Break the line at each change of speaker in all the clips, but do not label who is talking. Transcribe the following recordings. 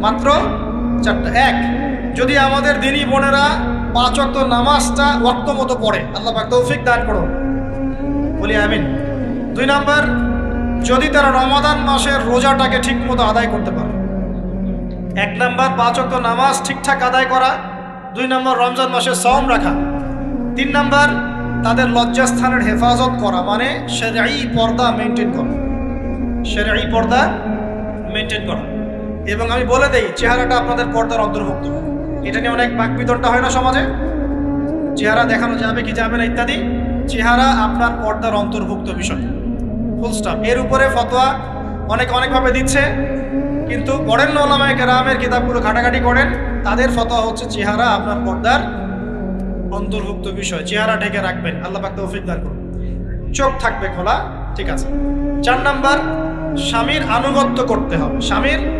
মাত্র চারটা। এক, যদি আমাদের দিনী বোনেরা পাঁচ অক্ত নামাজটা ওয়াক্ত মতো পড়ে, আল্লাহ পাক তৌফিক দান করুন। বলি আমিন। দুই নাম্বার, যদি তারা রমাদান মাসের রোজাটাকে ঠিক মতো আদায় করতে পারে। এক নাম্বার, পাঁচ অক্ত নামাজ ঠিকঠাক আদায় করা। দুই নম্বর, রমজান মাসে সম রাখা। তিন নাম্বার, তাদের লজ্জাস্থানের হেফাজত করা মানে সেরাই পর্দা মেনটেন করা। সেরাই পর্দা মেনটেন করা। এবং আমি বলে দেই, চেহারাটা আপনাদের পর্দার অন্তর্ভুক্ত। এটা নিয়ে অনেক বাক বাকবিতরটা হয় না সমাজে? চেহারা দেখানো যাবে কি যাবে না ইত্যাদি? চেহারা আপনার পর্দার অন্তর্ভুক্ত বিষয়। ফুল স্টপ এর উপরে ফতোয়া অনেক অনেকভাবে দিচ্ছে, কিন্তু পড়েন ওলামায় কেরামের কিতাবগুলো, ঘাটাঘাটি করেন। তাদের ফতোয়া হচ্ছে চেহারা আপনার পর্দার অন্তর্ভুক্ত বিষয়। চেহারা ঢেকে রাখবেন। আল্লাহ পাক তৌফিক দান করুন। চোখ থাকবে খোলা, ঠিক আছে। চার নাম্বার, স্বামীর আনুগত্য করতে হবে। স্বামীর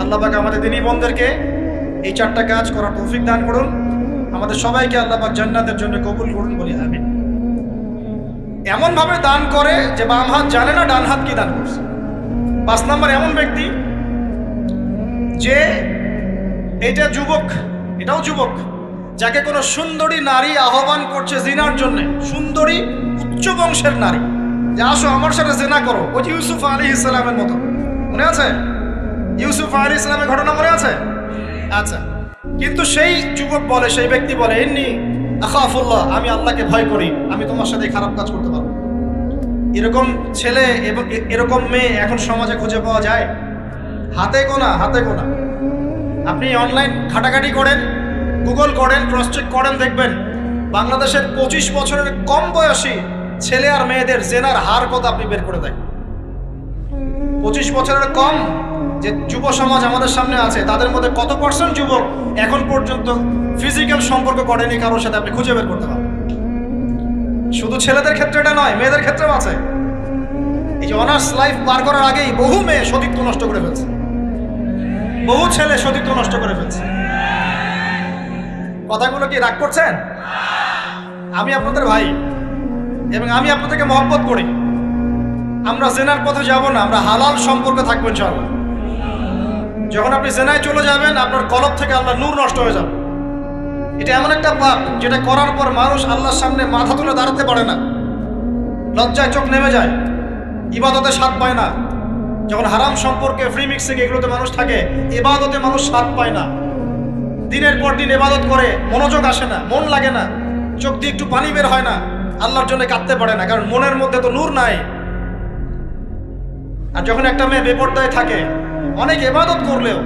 আল্লাহ পাক আমাদের দিনী বোনদেরকে এই চারটা কাজ করার তৌফিক দান করুন। আমাদের সবাইকে আল্লাহ পাক জান্নাতের জন্য কবুল করুন বলি আমিন। এমন ভাবে দান করে যে বাম হাত জানে না, ডান হাত কি দান করছে। পাঁচ নম্বর, এমন ব্যক্তি যে এটা যুবক, এটাও যুবক, যাকে কোনো সুন্দরী নারী আহ্বান করছে জিনার জন্য। সুন্দরী, উচ্চ বংশের নারী। যে আসো আমার সাথে জেনা করো, ওই ইউসুফ আলী ইসলামের মতো। মনে আছে? ইউসুফ আলী ইসলামের ঘটনা মনে আছে? আচ্ছা। কিন্তু সেই যুবক বলে, সেই ব্যক্তি বলে, এমনি আখাফুল্লাহ, আমি আল্লাহকে ভয় করি, আমি তোমার সাথে খারাপ কাজ করতে পারব এরকম ছেলে এবং এরকম মেয়ে এখন সমাজে খুঁজে পাওয়া যায়? হাতে গোনা হাতে গোনা। আপনি অনলাইন ঘাটাঘাটি করেন, গুগল করেন, ক্রস চেক করেন, দেখবেন বাংলাদেশের পঁচিশ বছরের কম বয়সী ছেলে আর মেয়েদের জেনার হার কত আপনি বের করে দেন? পঁচিশ বছরের কম যে যুব সমাজ আমাদের সামনে আছে, তাদের মধ্যে কত পার্সেন্ট যুবক এখন পর্যন্ত ফিজিক্যাল সম্পর্ক করেনি কারোর সাথে আপনি খুঁজে বের করতে পারবেন? শুধু ছেলেদের ক্ষেত্রে এটা নয়, মেয়েদের ক্ষেত্রেও আছে। এই যে অনার্স লাইফ পার করার আগেই বহু মেয়ে সতীত্ব নষ্ট করে ফেলছে। বহু ছেলে সতীত্ব নষ্ট করে ফেলছে। কথাগুলো কি রাগ করছেন? আমি আপনাদের ভাই এবং আমি আপনাদেরকে মহব্বত করি। আমরা জেনার পথে যাব না, আমরা হালাল সম্পর্কে থাকব ইনশাআল্লাহ। যখন আপনি জেনায় চলে যাবেন, আপনার কলব থেকে আল্লাহ নূর নষ্ট হয়ে যাবে। এটা এমন একটা পাপ যেটা করার পর মানুষ আল্লাহর সামনে মাথা তুলে দাঁড়াতে পারে না। লজ্জায় চোখ নেমে যায়, ইবাদতে স্বাদ পায় না। যখন হারাম সম্পর্কে ফ্রি মিক্সিং এগুলোতে মানুষ থাকে ইবাদতে মানুষ স্বাদ পায় না। দিনের পর দিন ইবাদত করে, মনোযোগ আসে না, মন লাগে না। চোখ দিয়ে একটু পানি বের হয় না, আল্লাহর জন্য কাঁদতে পারে না, কারণ মনের মধ্যে তো নূর নাই। আর যখন একটা মেয়ে বেপর্দায় থাকে অনেক এবাদত করলেও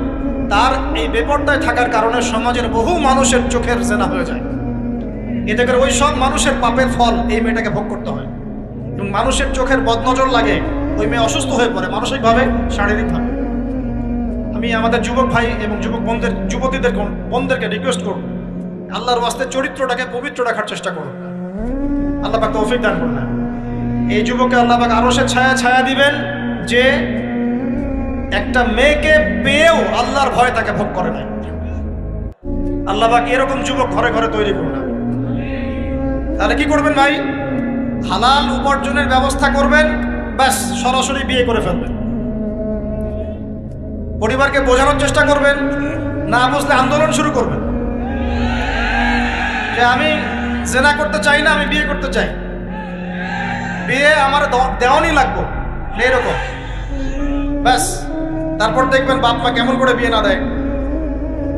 তার এই বেপর্দায় থাকার কারণে সমাজের বহু মানুষের চোখের জেনা হয়ে যায়। এতে করে ওই সব মানুষের পাপের ফল এই মেয়েটাকে ভোগ করতে হয়। এবং মানুষের চোখের বদনজর লাগে, ওই মেয়ে অসুস্থ হয়ে পড়ে মানসিকভাবে, শারীরিকভাবে। আমি আমাদের যুবক ভাই এবং যুবক বোনদের, যুবতীদের বোনদেরকে রিকোয়েস্ট করব। আল্লাহর ওয়াস্তে চরিত্রটাকে পবিত্র রাখার চেষ্টা করুন। আল্লাহ পাক তৌফিক দান করুন। এই যুবককে আল্লাহ পাক আরও সে ছায়া ছায়া দিবেন যে একটা মেয়েকে পেয়েও আল্লাহর ভয় তাকে ভোগ করে নাই। আল্লাহ বাকি এরকম যুবক ঘরে ঘরে তৈরি করুন। তাহলে কি করবেন ভাই? হালাল উপার্জনের ব্যবস্থা করবেন, ব্যাস, সরাসরি বিয়ে করে ফেলবেন। পরিবারকে বোঝানোর চেষ্টা করবেন, না বুঝলে আন্দোলন শুরু করবেন। যে আমি জেনা করতে চাই না, আমি বিয়ে করতে চাই। বিয়ে আমার দেওয়ানি লাগবো, এরকম। ব্যাস। তারপর দেখবেন বাপ মা কেমন করে বিয়ে না দেয়।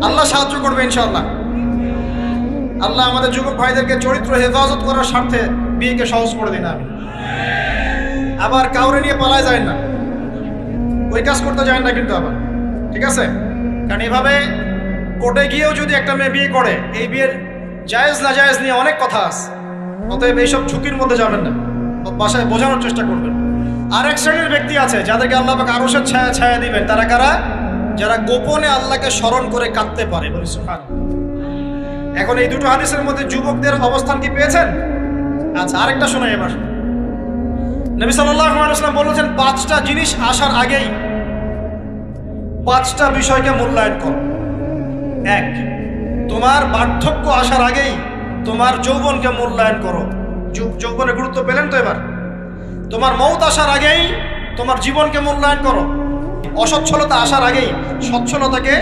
আল্লাহ সাহায্য করবে ইনশাল্লাহ আল্লাহ আমাদের যুবক ভাইদেরকে চরিত্র হেফাজত করার স্বার্থে বিয়েকে সহজ করে দিন আমি আবার কাউরে নিয়ে পালায় যায় না। ওই কাজ করতে যায় না কিন্তু আবার। ঠিক আছে? কারণ এভাবে কোর্টে গিয়েও যদি একটা মেয়ে বিয়ে করে, এই বিয়ের জায়েজ না জায়েজ নিয়ে অনেক কথা আছে। অতএব এইসব ঝুঁকির মধ্যে যাবেন না। বাসায় বোঝানোর চেষ্টা করবেন। আর এক শ্রেণির ব্যক্তি আছে, যাদেরকে আল্লাহ পাক আরশের ছায়া ছায়া দিবেন। তারা কারা? যারা গোপনে আল্লাহকে স্মরণ করে কাঁদতে পারে। বলি এখন এই দুটো হাদিসের মধ্যে যুবকদের অবস্থান কি পেয়েছেন? আচ্ছা আরেকটা শোনাই এবার। নবী ওয়াসাল্লাম বলেছেন, পাঁচটা জিনিস আসার আগেই পাঁচটা বিষয়কে মূল্যায়ন করো। এক, তোমার বার্ধক্য আসার আগেই তোমার যৌবনকে মূল্যায়ন করো। যৌবনের গুরুত্ব পেলেন তো এবার? তোমার মৌত আসার আগেই তোমার জীবনকে মূল্যায়ন করো। অসচ্ছলতা আসার আগেই সচ্ছলতাকে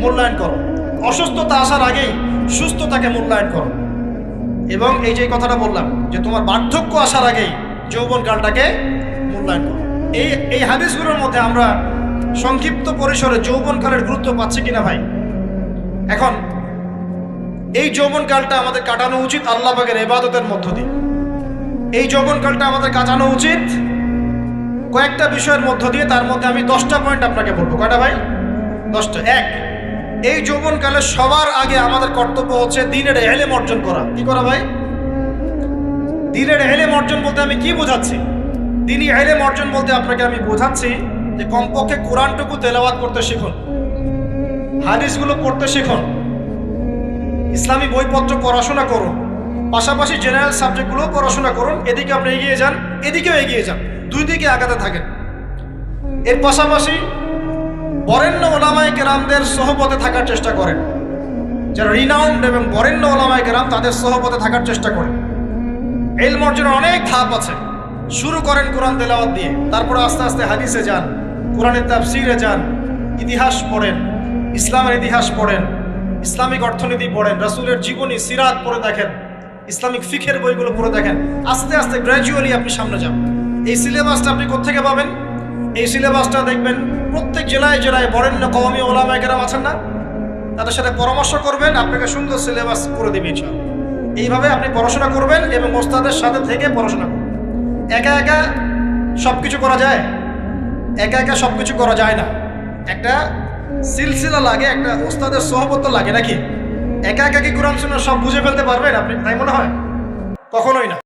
মূল্যায়ন করো। অসুস্থতা আসার আগেই সুস্থতাকে মূল্যায়ন করো। এবং এই যে কথাটা বললাম যে তোমার বার্ধক্য আসার আগেই যৌবনকালটাকে মূল্যায়ন করো। এই এই হাদিসগুলোর মধ্যে আমরা সংক্ষিপ্ত পরিসরে যৌবনকালের গুরুত্ব পাচ্ছি কিনা ভাই? এখন, এই যৌবনকালটা আমাদের কাটানো উচিত আল্লাহ পাকের এবাদতের মধ্য দিয়ে। এই যৌবনকালটা আমাদের কাটানো উচিত। কয়েকটা বিষয়ের মধ্য দিয়ে তার মধ্যে আমি দশটা পয়েন্ট আপনাকে বলব। কয়টা ভাই? দশটা। এক, এই যৌবনকালে সবার আগে আমাদের কর্তব্য হচ্ছে দিনের এলেম অর্জন করা। কি করা ভাই? দিনের এলেম অর্জন বলতে আমি কি বোঝাচ্ছি? দিনই এলেম অর্জন বলতে আপনাকে আমি বোঝাচ্ছি যে কমপক্ষে কোরআনটুকু তেলাওয়াত করতে শিখুন। হাদিসগুলো পড়তে শিখুন। ইসলামী বইপত্র পড়াশোনা করুন। পাশাপাশি জেনারেল সাবজেক্টগুলো পড়াশোনা করুন। এদিকে আপনি এগিয়ে যান, এদিকেও এগিয়ে যান। দুই দিকে আগাতে থাকেন। এর পাশাপাশি বরেণ্য ওলামায় কেরামদের সহপথে থাকার চেষ্টা করেন। যারা রিনাউন্ড এবং বরেণ্য ওলামায় কেরাম, তাদের সহপথে থাকার চেষ্টা করেন। এলম অর্জনের অনেক ধাপ আছে। শুরু করেন কোরআন তেলাওয়াত দিয়ে। তারপরে আস্তে আস্তে হাদিসে যান, কোরআনের তাফসিরে যান, ইতিহাস পড়েন, ইসলামের ইতিহাস পড়েন, ইসলামিক অর্থনীতি পড়েন, রাসূলের জীবনী, সিরাত পড়ে দেখেন। ইসলামিক ফিখের বইগুলো পড়ে দেখেন। আস্তে আস্তে গ্র্যাজুয়ালি আপনি সামনে যান। এই সিলেবাসটা আপনি কোত্থেকে পাবেন? এই সিলেবাসটা দেখবেন প্রত্যেক জেলায় জেলায় বরেণ্য কওমি ওলামায়ে কেরাম আছেন না? তাদের সাথে পরামর্শ করবেন, আপনাকে সুন্দর সিলেবাস করে দেবে এইভাবে আপনি পড়াশোনা করবেন এবং ওস্তাদের সাথে থেকে পড়াশোনা করবেন। একা একা সব কিছু করা যায়? একা একা সব কিছু করা যায় না। একটা সিলসিলা লাগে, একটা ওস্তাদের সহবত লাগে নাকি? একা একা কি কোরআন শুনে সব বুঝে ফেলতে পারবেন আপনি? তাই মনে হয়? কখনোই না।